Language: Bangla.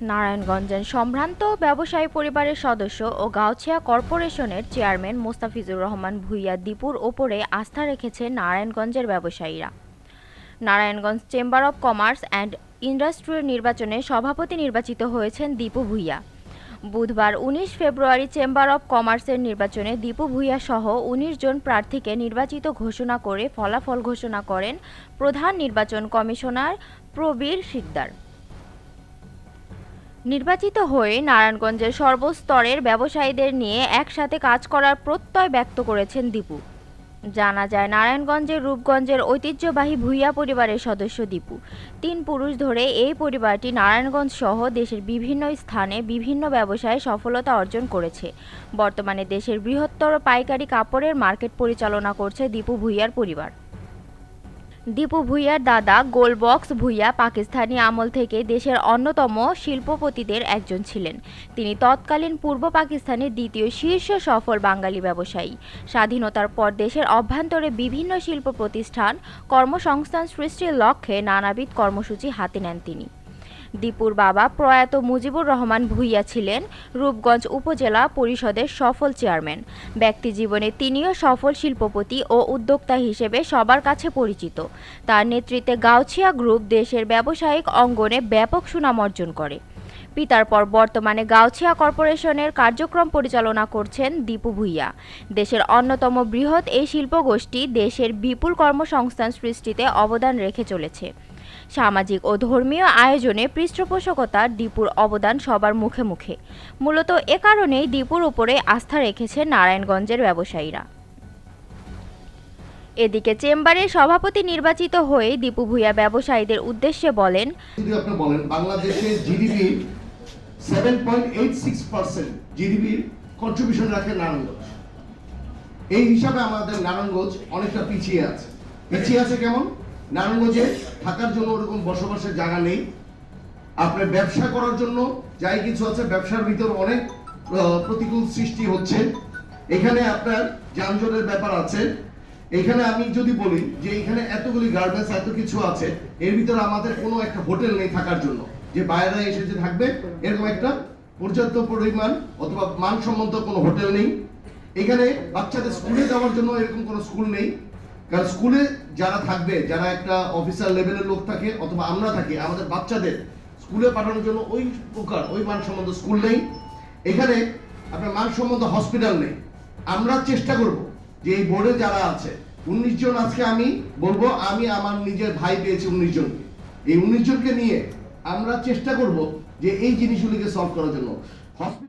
নারায়ণগঞ্জের সম্ভ্রান্ত ব্যবসায়ী পরিবারের সদস্য ও গাউছিয়া কর্পোরেশনের চেয়ারম্যান মোস্তাফিজুর রহমান ভূঁইয়া দীপুর ওপরে আস্থা রেখেছে নারায়ণগঞ্জের ব্যবসায়ীরা। Narayanganj chamber of commerce and ইন্ডাস্ট্রির নির্বাচনে সভাপতি নির্বাচিত হয়েছেন দীপু ভূঁইয়া। বুধবার উনিশ ফেব্রুয়ারি চেম্বার অব কমার্সের নির্বাচনে দীপু ভূঁইয়া সহ উনিশ জন প্রার্থীকে নির্বাচিত ঘোষণা করে ফলাফল ঘোষণা করেন প্রধান নির্বাচন কমিশনার প্রবীর সিকদার নির্বাচিত হয়ে নারায়ণগঞ্জের সর্বস্তরের ব্যবসায়ীদের নিয়ে একসাথে কাজ করার প্রত্যয় ব্যক্ত করেছেন দীপু। জানা যায়, নারায়ণগঞ্জের রূপগঞ্জের ঐতিহ্যবাহী ভূঁইয়া পরিবারের সদস্য দীপু। তিন পুরুষ ধরে এই পরিবারটি নারায়ণগঞ্জ সহ দেশের বিভিন্ন স্থানে বিভিন্ন ব্যবসায়ে সফলতা অর্জন করেছে। বর্তমানে দেশের বৃহত্তর পাইকারি কাপড়ের মার্কেট পরিচালনা করছে দীপু ভূঁইয়ার পরিবার। দীপু ভূঁইয়ার দাদা, গোলবক্স ভূঁইয়া পাকিস্তানি আমল থেকে দেশের অন্যতম শিল্পপতিদের একজন ছিলেন। তিনি তৎকালীন পূর্ব পাকিস্তানের দ্বিতীয় শীর্ষ সফল বাঙালি ব্যবসায়ী। স্বাধীনতার পর দেশের অভ্যন্তরে বিভিন্ন শিল্প প্রতিষ্ঠান, কর্মসংস্থান সৃষ্টির লক্ষ্যে নানাবিধ কর্মসূচি হাতে নেন তিনি। দীপুর বাবা প্রয়াত মুজিবুর রহমান ভূঁইয়া ছিলেন রূপগঞ্জ উপজেলা পরিষদের সফল চেয়ারম্যান। ব্যক্তি জীবনে তিনিও সফল শিল্পপতি ও উদ্যোক্তা হিসেবে সবার কাছে পরিচিত। তার নেতৃত্বে গাউছিয়া গ্রুপ দেশের ব্যবসায়িক অঙ্গনে ব্যাপক সুনাম অর্জন করে। পিতার পর বর্তমানে গাউছিয়া কর্পোরেশনের কার্যক্রম পরিচালনা করছেন দীপু ভূঁইয়া। দেশের অন্যতম বৃহৎ এই শিল্পগোষ্ঠী দেশের বিপুল কর্মসংস্থান সৃষ্টিতে অবদান রেখে চলেছে। সামাজিক ও ধর্মীয় আয়োজনে পৃষ্ঠপোষকতার দীপুর অবদান সবার মুখে মুখে। মূলত এ কারণেই দীপুর উপরে আস্থা রেখেছে নারায়ণগঞ্জের ব্যবসায়ীরা। এদিকে চেম্বারে সভাপতি নির্বাচিত হয়ে দীপু ভূঁইয়া ব্যবসায়ীদের উদ্দেশ্যে বলেন আপনি বলেন বাংলাদেশের GDP seven point eight six percent জিডিপির কন্ট্রিবিউশন রাখে নারায়ণগঞ্জ। এই হিসাবে আমাদের নারায়ণগঞ্জ অনেকটা পিছিয়ে আছে। পিছিয়ে আছে কেমন? নারায়ণগঞ্জে থাকার জন্য ওরকম বসবাসের জায়গা নেই। আপনার ব্যবসা করার জন্য যাই কিছু আছে, ব্যবসার ভিতর অনেক প্রতিকূল সৃষ্টি হচ্ছে। এখানে আপনার যানজটের ব্যাপার আছে। এখানে আমি যদি বলি যে এখানে এতগুলি গার্মেন্টস, এত কিছু আছে, এর ভিতরে আমাদের কোনো একটা হোটেল নেই থাকার জন্য। যে বাইরে এসে যে থাকবে, এরকম একটা পর্যাপ্ত পরিমাণ অথবা মানসম্মত কোনো হোটেল নেই। এখানে বাচ্চাদের স্কুলে যাওয়ার জন্য এরকম কোনো স্কুল নেই। কারণ স্কুলে যারা থাকবে, যারা একটা অফিসার লেভেলের লোক থাকে অথবা আমরা থাকি, আমাদের বাচ্চাদের স্কুলে পাঠানোর জন্য ওই প্রকার ওই মানসম্মত স্কুল নেই। এখানে আপনার মানসম্মত হসপিটাল নেই। আমরা চেষ্টা করব যে এই বোর্ডে যারা আছে, উনিশ জন আজকে আমি বলব, আমি আমার নিজের ভাই পেয়েছি উনিশ জনকে। এই উনিশ জনকে নিয়ে আমরা চেষ্টা করব যে এই জিনিসগুলিকে সলভ করার জন্য। হসপিটাল